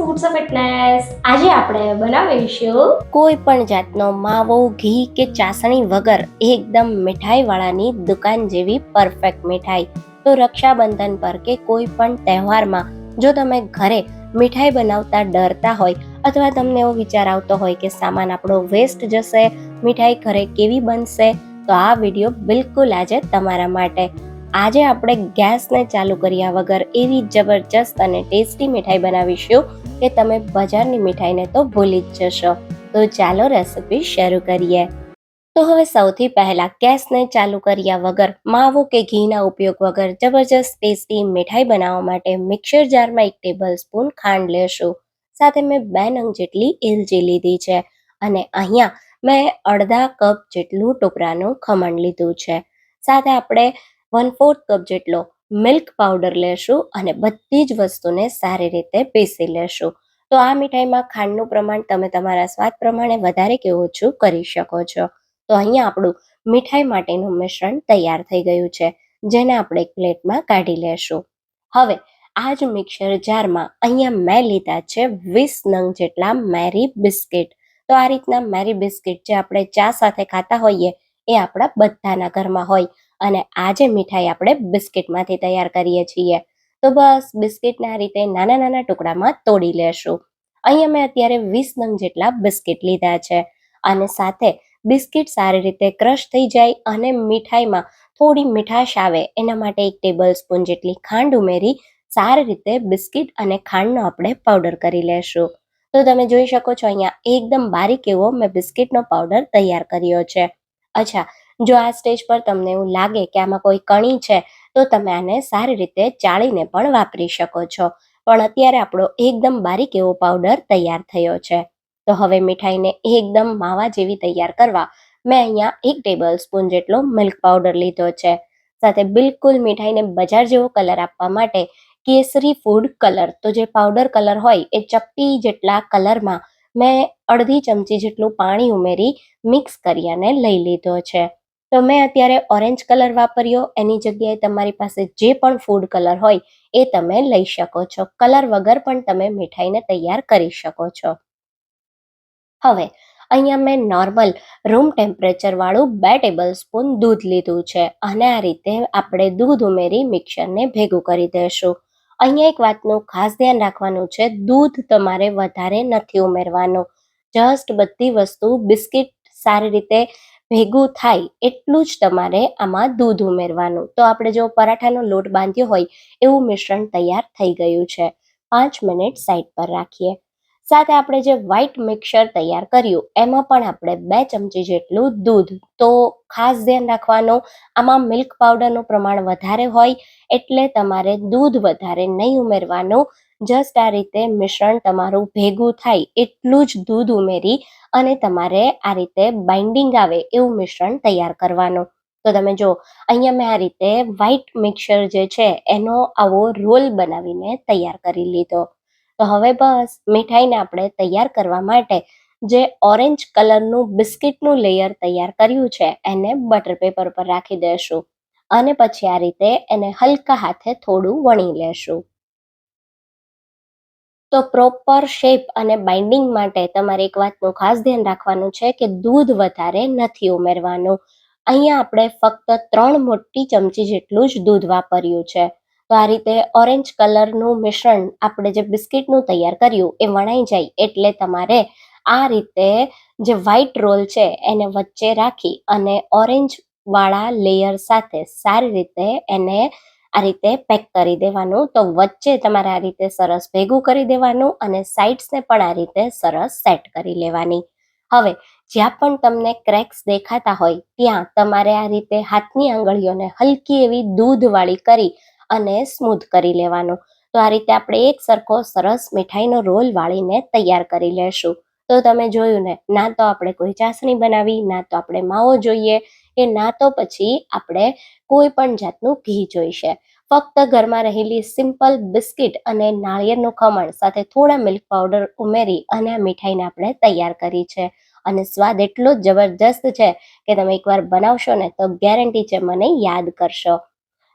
Foods of fitness આજે આપણે બનાવીશું કોઈ પણ જાતનો માવો, ઘી કે ચાસણી વગર એકદમ મીઠાઈવાળાની દુકાન જેવી પરફેક્ટ મીઠાઈ. તો રક્ષાબંધન પર કે કોઈ પણ તહેવારમાં જો તમે ઘરે મીઠાઈ બનાવતા ડરતા હોય અથવા તમને એવો વિચાર આવતો હોય કે સામાન આપણો વેસ્ટ જશે, મીઠાઈ ઘરે કેવી બનશે, તો આ વીડિયો બિલકુલ આજે તમારા માટે આજે આપણે ગેસને ચાલુ કર્યા વગર એવી જબરજસ્ત અને ટેસ્ટી મીઠાઈ બનાવીશું કે તમે બજારની મીઠાઈને તો ભૂલી જ જશો. તો ચાલો રેસિપી શરૂ કરીએ. તો હવે સૌથી પહેલા ગેસને ચાલુ કર્યા વગર માવો કે ઘીના ઉપયોગ વગર જબરજસ્ત ટેસ્ટી મીઠાઈ બનાવવા માટે મિક્સર જારમાં એક ટેબલ સ્પૂન ખાંડ લેશું. સાથે મેં બે નંગ જેટલી એલચી લીધી છે અને અહીંયા મેં અડધા કપ જેટલું ટોપરાનું ખમણ લીધું છે. સાથે આપણે વન ફોર્થ કપ જેટલો મિલ્ક પાવડર લેશું અને બધી જ વસ્તુને સારી રીતે પીસી લેશું. તો આ મીઠાઈમાં ખાંડનું પ્રમાણ તમે તમારા સ્વાદ પ્રમાણે વધારે કે ઓછું કરી શકો છો. તો અહીંયા આપણું મીઠાઈ માટેનું મિશ્રણ તૈયાર થઈ ગયું છે, જેને આપણે એક પ્લેટમાં કાઢી લેશું. હવે, આ જ મિક્સર જારમાં અહીંયા મેં લીધા છે વીસ નંગ જેટલા મેરી બિસ્કિટ. તો આ રીતના મેરી બિસ્કિટ જે આપણે ચા સાથે ખાતા હોઈએ, એ આપણા બધાના ઘરમાં હોય. અને આ જે મીઠાઈ આપણે બિસ્કિટમાંથી તૈયાર કરીએ છીએ. તો બસ બિસ્કિટના રીતે નાના નાના ટુકડામાં તોડી લેશું. અહીંયા મેં અત્યારે વીસ નંગ જેટલા બિસ્કિટ લીધા છે. અને સાથે બિસ્કિટ સારી રીતે ક્રશ થઈ જાય અને મીઠાઈમાં થોડી મીઠાશ આવે, એના માટે એક ટેબલ સ્પૂન જેટલી ખાંડ ઉમેરી સારી રીતે બિસ્કિટ અને ખાંડનો આપણે પાવડર કરી લેશું. તો તમે જોઈ શકો છો અહીંયા એકદમ બારીક એવો મેં બિસ્કિટનો પાવડર તૈયાર કર્યો છે. અચ્છા જો આ સ્ટેજ પર તમને એવું લાગે કે આમાં કોઈ કણી છે, તો તમે આને સારી રીતે ચાળીને પણ વાપરી શકો છો. પણ અત્યારે આપણો એકદમ બારીક એવો પાવડર તૈયાર થયો છે. તો હવે મીઠાઈને એકદમ માવા જેવી તૈયાર કરવા મેં અહીંયા એક ટેબલ સ્પૂન જેટલો મિલ્ક પાવડર લીધો છે. સાથે બિલકુલ મીઠાઈને બજાર જેવો કલર આપવા માટે કેસરી ફૂડ કલર. તો જે પાવડર કલર હોય એ ચપટી જેટલા કલરમાં મેં અડધી ચમચી જેટલું પાણી ઉમેરી મિક્સ કરી અને લઈ લીધો છે. તો મેં અત્યારે ઓરેન્જ કલર વાપર્યો. એની જગ્યાએ તમારી પાસે જે પણ ફૂડ કલર હોય એ તમે લઈ શકો છો. કલર વગર પણ તમે મીઠાઈને તૈયાર કરી શકો છો. હવે, અહીંયા મેં નોર્મલ રૂમ ટેમ્પરેચરવાળું બે ટેબલ સ્પૂન દૂધ લીધું છે. અને આ રીતે આપણે દૂધ ઉમેરી મિક્સરને ભેગું કરી દઈશું. અહીંયા એક વાતનું ખાસ ધ્યાન રાખવાનું છે. દૂધ તમારે વધારે નથી ઉમેરવાનું. જસ્ટ બધી વસ્તુ બિસ્કિટ સારી રીતે ભેગું થાય એટલું જ તમારે આમાં દૂધ ઉમેરવાનું. તો આપણે જો પરાઠાનો લોટ બાંધ્યો હોય, એવું મિશ્રણ તૈયાર થઈ ગયું છે. પાંચ મિનિટ સાઈડ પર રાખીએ. સાથે આપણે જે વ્હાઈટ મિક્સર તૈયાર કર્યું, એમાં પણ આપણે બે ચમચી જેટલું દૂધ. તો ખાસ ધ્યાન રાખવાનું, આમાં મિલ્ક પાવડરનું પ્રમાણ વધારે હોય, એટલે તમારે દૂધ વધારે નહીં ઉમેરવાનું. જસ્ટ આ રીતે મિશ્રણ તમારું ભેગું થાય એટલું જ દૂધ ઉમેરી અને તમારે આ રીતે બાઇન્ડિંગ આવે એવું મિશ્રણ તૈયાર કરવાનું. તો તમે જો અહીંયા મેં આ રીતે વ્હાઇટ મિક્સર જે છે, એનો આવો રોલ બનાવીને તૈયાર કરી લીધો. તો હવે બસ મીઠાઈને આપણે તૈયાર કરવા માટે જે ઓરેન્જ કલરનું બિસ્કિટનું લેયર તૈયાર કર્યું છે, એને બટર પેપર પર રાખી દેશું. અને પછી આ રીતે એને હલકા હાથે થોડું વણી લેશું. તો પ્રોપર શેપ અને બાઇન્ડિંગ માટે તમારે એક વાતનું ખાસ ધ્યાન રાખવાનું છે કે દૂધ વધારે નથી ઉમેરવાનું. અહીંયા આપણે ફક્ત ત્રણ મોટી ચમચી જેટલું જ દૂધ વાપર્યું છે. તો આ રીતે ઓરેન્જ કલરનું મિશ્રણ આપણે જે બિસ્કિટનું તૈયાર કર્યું એ વણાઈ જાય એટલે તમારે આ રીતે જે વ્હાઈટ રોલ છે એને વચ્ચે રાખી અને ઓરેન્જ વાળા લેયર સાથે સારી રીતે એને આ રીતે પેક કરી દેવાનું. તો વચ્ચે તમારે આ રીતે સરસ ભેગું કરી દેવાનું અને સાઇડ્સને પણ આ રીતે સરસ સેટ કરી લેવાની. હવે, જ્યાં પણ તમને ક્રેક્સ દેખાતા હોય, ત્યાં તમારે આ રીતે હાથની આંગળીઓને હલકી એવી દૂધવાળી કરી અને સ્મૂધ કરી લેવાનું. તો આ રીતે આપણે એક સરખો સરસ મીઠાઈનો રોલ વાળીને તૈયાર કરી લેશું. તો તમે જોયું ને, ના તો આપણે કોઈ ચાસણી બનાવી, ના તો આપણે માવો જોઈએ કે ના તો પછી આપણે કોઈ પણ જાતનું ઘી જોઈશે. ફક્ત ઘરમાં રહેલી સિમ્પલ બિસ્કિટ અને નાળિયેરનું ખમણ સાથે થોડા મિલ્ક પાવડર ઉમેરી અને આ મીઠાઈને આપણે તૈયાર કરી છે. અને સ્વાદ એટલો જ જબરજસ્ત છે કે તમે એકવાર બનાવશો ને તો ગેરંટી છે મને યાદ કરશો.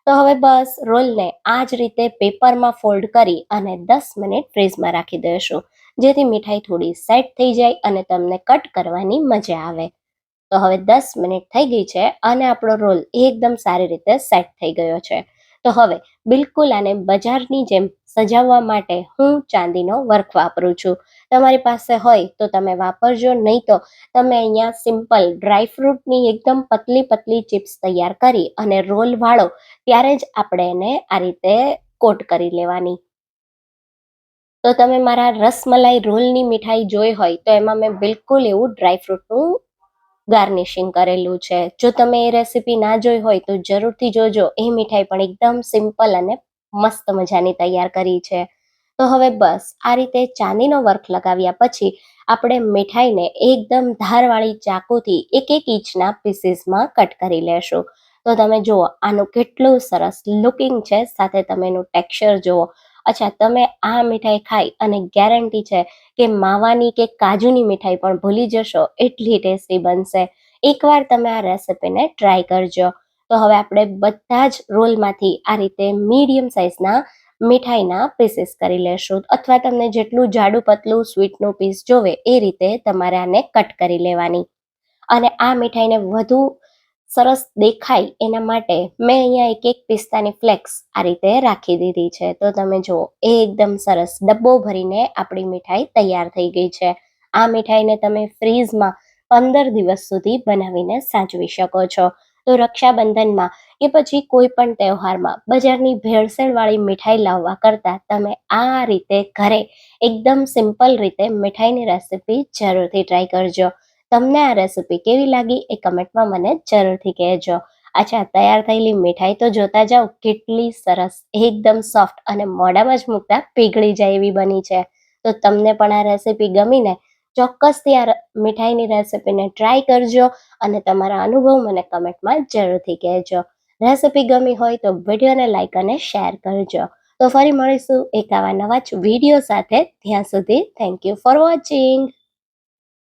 તો હવે બસ રોલને આ જ રીતે પેપરમાં ફોલ્ડ કરી અને દસ મિનિટ ફ્રીઝમાં રાખી દઈશું. જેથી મીઠાઈ થોડી સેટ થઈ જાય અને તમને કટ કરવાની મજા આવે. તો હવે દસ મિનિટ થઈ ગઈ છે અને આપણો રોલ એકદમ સારી રીતે સેટ થઈ ગયો છે. તો હવે બિલકુલ આને બજારની જેમ સજાવવા માટે હું ચાંદીનો વર્ક વાપરું છું. તમારી પાસે હોય તો તમે વાપરજો, નહીં તો તમે અહીંયા સિમ્પલ ડ્રાયફ્રૂટની એકદમ પતલી પતલી ચિપ્સ તૈયાર કરી અને રોલ વાળો ત્યારે જ આપણે એને આ રીતે કોટ કરી લેવાની. તો તમે મારા રસમલાઈ રોલની મીઠાઈ જોઈ હોય તો એમાં મેં બિલકુલ એવું ડ્રાયફ્રૂટનું ગાર્નિશિંગ કરેલું છે. જો તમે એ રેસીપી ના જોઈ હોય તો જરૂરથી જોજો. એ મીઠાઈ પણ એકદમ સિમ્પલ અને મસ્ત મજાની તૈયાર કરી છે. તો હવે બસ, આ રીતે ચાંદીનો વર્ક લગાવ્યા પછી આપણે મીઠાઈને એકદમ ધારવાળી ચાકુથી એક એક ઇંચના પીસીસમાં કટ કરી લેશું. તો તમે જુઓ, આનું કેટલું સરસ લુકિંગ છે. સાથે તમે એનું ટેક્સચર જુઓ. અચ્છા, તમે આ મીઠાઈ ખાઈ અને ગેરંટી છે કે માવાની કે કાજુની મીઠાઈ પણ ભૂલી જશો, એટલી ટેસ્ટી બનશે. એકવાર તમે આ રેસિપીને ટ્રાય કરજો. તો હવે આપણે બધા જ રોલમાંથી આ રીતે મીડિયમ સાઇઝના મીઠાઈના પીસીસ કરી લેશું. અથવા તમને જેટલું જાડું, પતલું સ્વીટનું પીસ જોવે, એ રીતે તમારે આને કટ કરી લેવાની. અને આ મીઠાઈને વધુ સરસ દેખાય એના માટે મેં અહીંયા એક એક પિસ્તાની ફ્લેક્સ આ રીતે રાખી દીધી છે. તો તમે જુઓ, એ એકદમ સરસ ડબ્બો ભરીને આપણી મીઠાઈ તૈયાર થઈ ગઈ છે. આ મીઠાઈને તમે ફ્રીઝમાં પંદર દિવસ સુધી બનાવીને સાચવી શકો છો. તો રક્ષાબંધનમાં કે પછી કોઈ પણ તહેવારમાં બજારની ભેળસેળવાળી મીઠાઈ લાવવા કરતાં તમે આ રીતે ઘરે એકદમ સિમ્પલ રીતે મીઠાઈની રેસીપી જરૂરથી ટ્રાય કરજો. તમને આ રેસિપી કેવી લાગી એ કમેન્ટમાં મને જરૂરથી કહેજો. અચ્છા, તૈયાર થયેલી મીઠાઈ તો જોતા જાઓ, કેટલી સરસ, એકદમ સોફ્ટ અને મોઢામાં જ મૂકતા પીગળી જાય એવી બની છે. તો તમને પણ આ રેસિપી ગમીને ચોક્કસથી આ મીઠાઈની રેસિપીને ટ્રાય કરજો અને તમારા અનુભવ મને કમેન્ટમાં જરૂરથી કહેજો. રેસિપી ગમી હોય તો વિડીયોને લાઈક અને શેર કરજો. તો ફરી મળીશું એક આવા નવા જ વીડિયો સાથે. ત્યાં સુધી થેન્ક યુ ફોર વોચિંગ